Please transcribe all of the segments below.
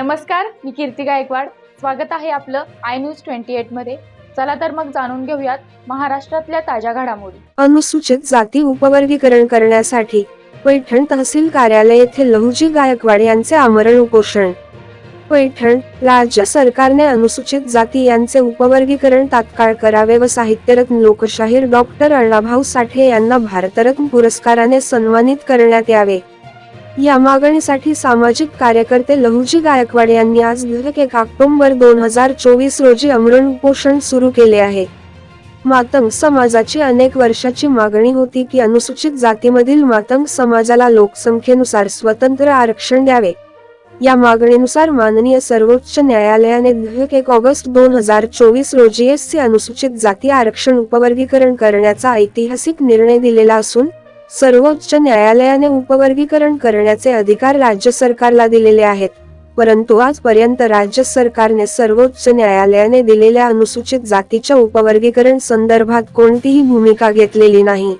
नमस्कार मी कीर्ती गायकवाड. स्वागत आहे आपलं आय न्यूज ट्वेंटी एटमध्ये चला तर मग जाणून घेऊयात महाराष्ट्रातल्या ताज्या घडामोडी. अनुसूचित जाती उपवर्गीकरण करण्यासाठी पैठण तहसील कार्यालय येथे लहुजी गायकवाड यांचे आमरण उपोषण. पैठण राज्य सरकारने अनुसूचित जाती यांचे उपवर्गीकरण तात्काळ करावे व साहित्यरत्न लोकशाहीर डॉक्टर अण्णाभाऊ साठे यांना भारतरत्न पुरस्काराने सन्मानित करण्यात यावे. या मागणीसाठी सामाजिक कार्यकर्ते लहुजी गायकवाड यांनी आज दिनांक एक ऑक्टोबर दोन हजार चोवीस रोजी अमरण उपोषण सुरू केले आहे. मातंग समाजाची अनेक वर्षाची मागणी होती की अनुसूचित जातीमधील मातंग समाजाला लोकसंख्येनुसार स्वतंत्र आरक्षण द्यावे. या मागणीनुसार माननीय सर्वोच्च न्यायालयाने दिनांक एक ऑगस्ट दोन हजार चोवीस रोजी एस सी अनुसूचित जाती आरक्षण उपवर्गीकरण करण्याचा ऐतिहासिक निर्णय दिलेला असून सर्वोच्च न्यायालयाने उपवर्गीकरण करण्याचे अधिकार राज्य सरकारला दिलेले आहेत. परंतु आजपर्यंत राज्य सरकारने सर्वोच्च न्यायालयाने दिलेल्या अनुसूचित जातीच्या उपवर्गीकरण संदर्भात कोणतीही भूमिका घेतलेली नाही.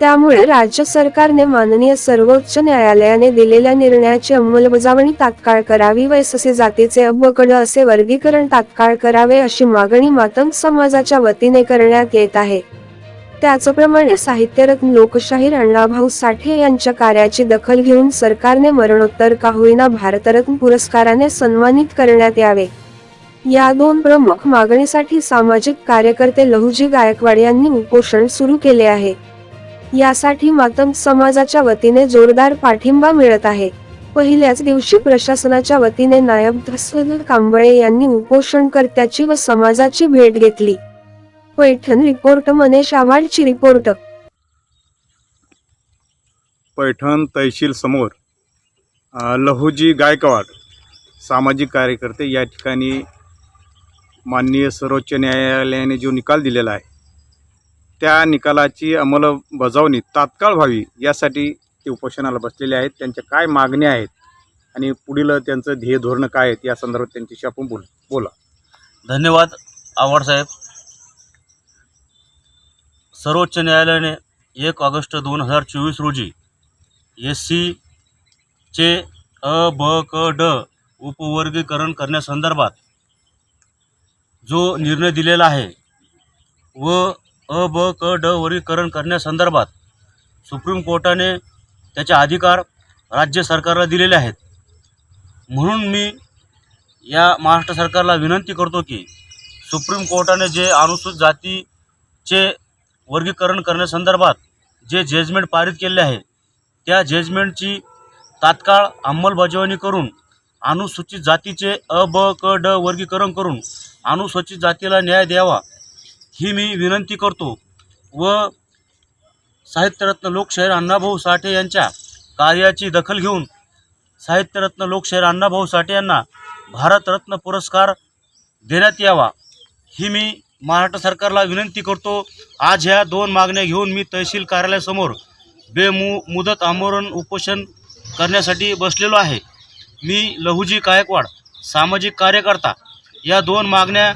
त्यामुळे राज्य सरकारने माननीय सर्वोच्च न्यायालयाने दिलेल्या निर्णयाची अंमलबजावणी तात्काळ करावी व जातीचे अब्बकड असे वर्गीकरण तात्काळ करावे अशी मागणी मातंग समाजाच्या वतीने करण्यात येत आहे. त्याचप्रमाणे साहित्यरत्न लोकशाहीर अण्णाभाऊ साठे यांच्या कार्याची दखल घेऊन सरकारने मरणोत्तर का होईना भारतरत्न पुरस्काराने सन्मानित करण्यात यावे. या दोन प्रमुख मागणीसाठी सामाजिक कार्यकर्ते लहुजी गायकवाड यांनी उपोषण सुरू केले आहे. यासाठी मातम समाजाच्या वतीने जोरदार पाठिंबा मिळत आहे. पहिल्याच दिवशी प्रशासनाच्या वतीने नायब कांबळे यांनी उपोषणकर्त्याची व समाजाची भेट घेतली. पैठण रिपोर्ट मनेश आव्हाडची रिपोर्ट पैठण तहसील समोर लहुजी गायकवाड सामाजिक कार्यकर्ते या ठिकाणी माननीय सर्वोच्च न्यायालयाने जो निकाल दिलेला आहे त्या निकालाची अंमलबजावणी तात्काळ व्हावी यासाठी ते उपोषणाला बसलेले आहेत. त्यांच्या काय मागण्या आहेत आणि पुढील त्यांचं ध्येय धोरणं काय आहेत या संदर्भात त्यांच्याशी आपण बोल बोला. धन्यवाद आव्हाड साहेब. सर्वोच्च न्यायालयाने एक ऑगस्ट दोन हजार चोवीस रोजी एस सीचे अ ब क ड उपवर्गीकरण करण्यासंदर्भात जो निर्णय दिलेला आहे व अ ब क ड वर्गीकरण करण्यासंदर्भात सुप्रीम कोर्टाने त्याचे अधिकार राज्य सरकारला दिलेले आहेत. म्हणून मी या महाराष्ट्र सरकारला विनंती करतो की सुप्रीम कोर्टाने जे अनुसूचित जातीचे वर्गीकरण करण्यासंदर्भात जे जजमेंट पारित केले आहे त्या जजमेंटची तात्काळ अंमलबजावणी करून अनुसूचित जातीचे अ ब क ड वर्गीकरण करून अनुसूचित जातीला न्याय द्यावा ही मी विनंती करतो. व साहित्यरत्न लोकशाहीर अण्णाभाऊ साठे यांच्या कार्याची दखल घेऊन साहित्यरत्न लोकशाहीर अण्णाभाऊ साठे यांना भारतरत्न पुरस्कार देण्यात यावा ही मी महाराष्ट्र सरकारला विनंती करतो आज ह्या दोन मागण्या घेऊन मी तहसील कार्यालयासमोर बेमु मुदत आमरण उपोषण करण्यासाठी बसलेलो आहे. मी लहुजी गायकवाड सामाजिक कार्यकर्ता या दोन मागण्या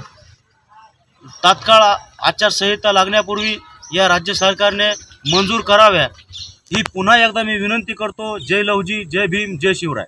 तात्काळ आचारसंहिता लागण्यापूर्वी या राज्य सरकारने मंजूर कराव्या ही पुन्हा एकदा मी विनंती करतो. जय लहुजी जय भीम जय शिवराय.